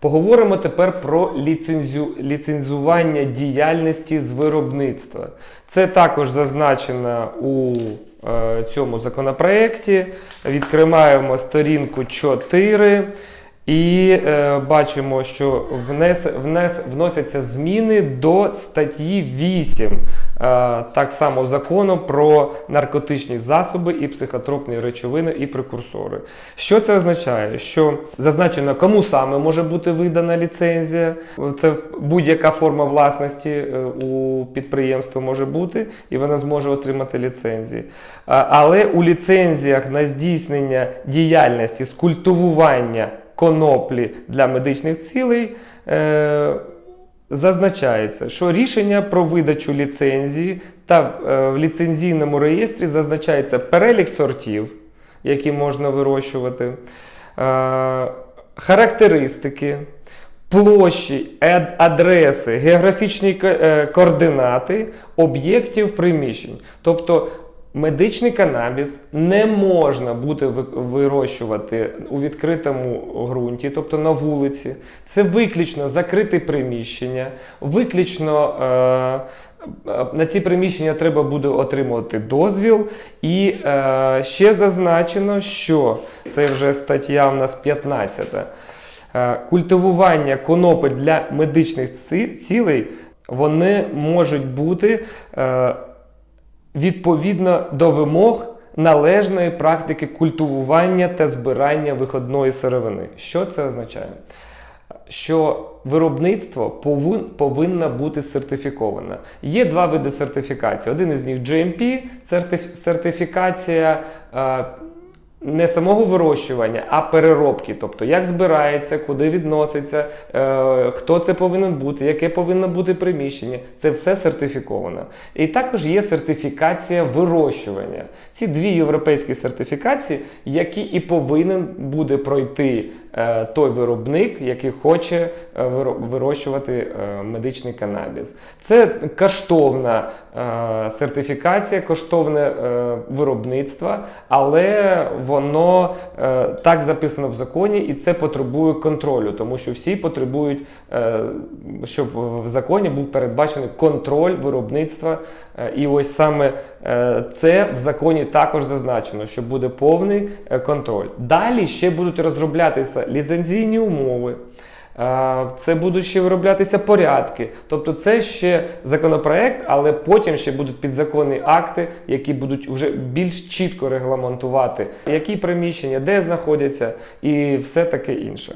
Поговоримо тепер про ліцензю... ліцензування діяльності з виробництва. Це також зазначено у е, цьому законопроекті. Відкриваємо сторінку 4 і е, бачимо, що внес... Внес... вносяться зміни до статті 8 е, так само закону про наркотичні засоби і психотропні речовини і прекурсори. Що це означає? Що зазначено, кому саме може бути видана ліцензія. Це будь-яка форма власності е, у підприємства може бути, і вона зможе отримати ліцензії. Але у ліцензіях на здійснення діяльності з культивування коноплі для медичних цілей. Зазначається, що рішення про видачу ліцензії та е, в ліцензійному реєстрі зазначається перелік сортів, які можна вирощувати, е, характеристики, площі, адреси, географічні е, координати об'єктів приміщень. Тобто медичний канабіс не можна буде вирощувати у відкритому ґрунті, тобто на вулиці. Це виключно закрите приміщення, виключно. Е, е, на ці приміщення треба буде отримувати дозвіл. І е, ще зазначено, що це вже стаття у нас 15. Е, Культивування конопель для медичних цілей вони можуть бути е, відповідно до вимог належної практики культивування та збирання виходної сировини. Що це означає? Що виробництво повин, повинно бути сертифіковане. Є два види сертифікації. Один із них GMP, сертиф- сертифікація е, не самого вирощування, а переробки. Тобто, як збирається, куди відноситься, е, хто це повинен бути, яке повинно бути приміщення. Це все сертифіковано. І також є сертифікація вирощування. Ці дві європейські сертифікації, які і повинен буде пройти е, той виробник, який хоче е, вирощувати е, медичний канабіс. Це коштовна е, сертифікація, коштовне е, виробництво, але воно е, так записано в законі, і це потребує контролю, тому що всі потребують, е, щоб в законі був передбачений контроль виробництва. Е, І ось саме е, це в законі також зазначено, що буде повний е, контроль. Далі ще будуть розроблятися ліцензійні умови. Е, Це будуть ще вироблятися порядки. Тобто це ще законопроект, але потім ще будуть підзаконні акти, які будуть вже більш чітко регламентувати, які приміщення, де знаходяться, і все таке інше.